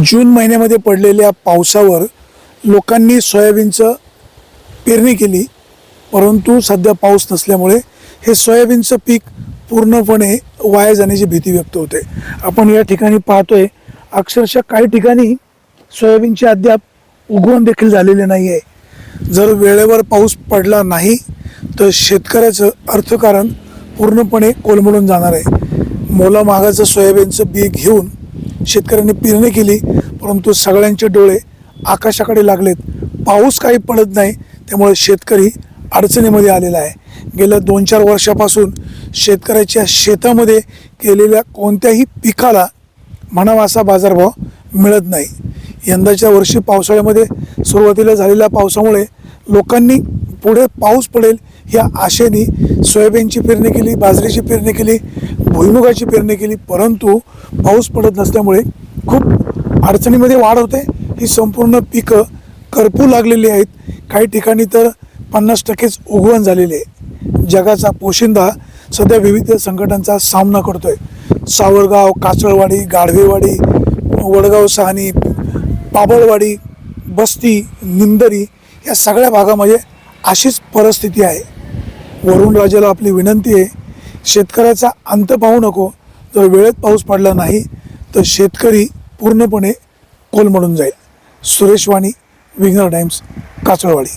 जून महिन्यामध्ये पडलेल्या पावसावर लोकांनी सोयाबीनचं पेरणी केली परंतु सध्या पाऊस नसल्यामुळे हे सोयाबीनचं पीक पूर्णपणे वाया जाण्याची भीती व्यक्त होते. आपण या ठिकाणी पाहतोय अक्षरशः काही ठिकाणी सोयाबीनचे अद्याप उगवण देखील झालेले नाही आहे जर वेळेवर पाऊस पडला नाही तर शेतकऱ्याचं अर्थकारण पूर्णपणे कोलमडून जाणार आहे. मोला मागाचं सोयाबीनचं बी घेऊन शेतकऱ्यांनी पेरणी केली परंतु सगळ्यांचे डोळे आकाशाकडे लागलेत. पाऊस काही पडत नाही त्यामुळे शेतकरी अडचणीमध्ये आलेला आहे. गेल्या दोन चार वर्षापासून शेतकऱ्याच्या शेतामध्ये केलेल्या कोणत्याही पिकाला म्हणावा असा बाजारभाव मिळत नाही. यंदाच्या वर्षी पावसाळ्यामध्ये सुरुवातीला झालेल्या पावसामुळे लोकांनी पुढे पाऊस पडेल या आशेने सोयाबीनची पेरणी केली बाजरीची पेरणी केली भुईमुगाची पेरणी केली परंतु पाऊस पडत नसल्यामुळे खूप अडचणीमध्ये वाढ होते. ही संपूर्ण पिकं करपू लागलेली आहेत. काही ठिकाणी तर पन्नास टक्केच उगवण झालेले आहे. जगाचा पोशिंदा सध्या विविध संकटांचा सामना करतोय. सावरगाव कासळवाडी गाढवेवाडी वडगाव सहानी पाबळवाडी बस्ती निंदरी या सगळ्या भागामध्ये अशीच परिस्थिती आहे. वरुणराजाला आपली विनंती आहे शेतकऱ्याचा अंत पाहू नको. जर वेळेत पाऊस पडला नाही तर शेतकरी पूर्णपणे कोलमडून जाईल. सुरेश वाणी विंगर टाइम्स कासळवाडी.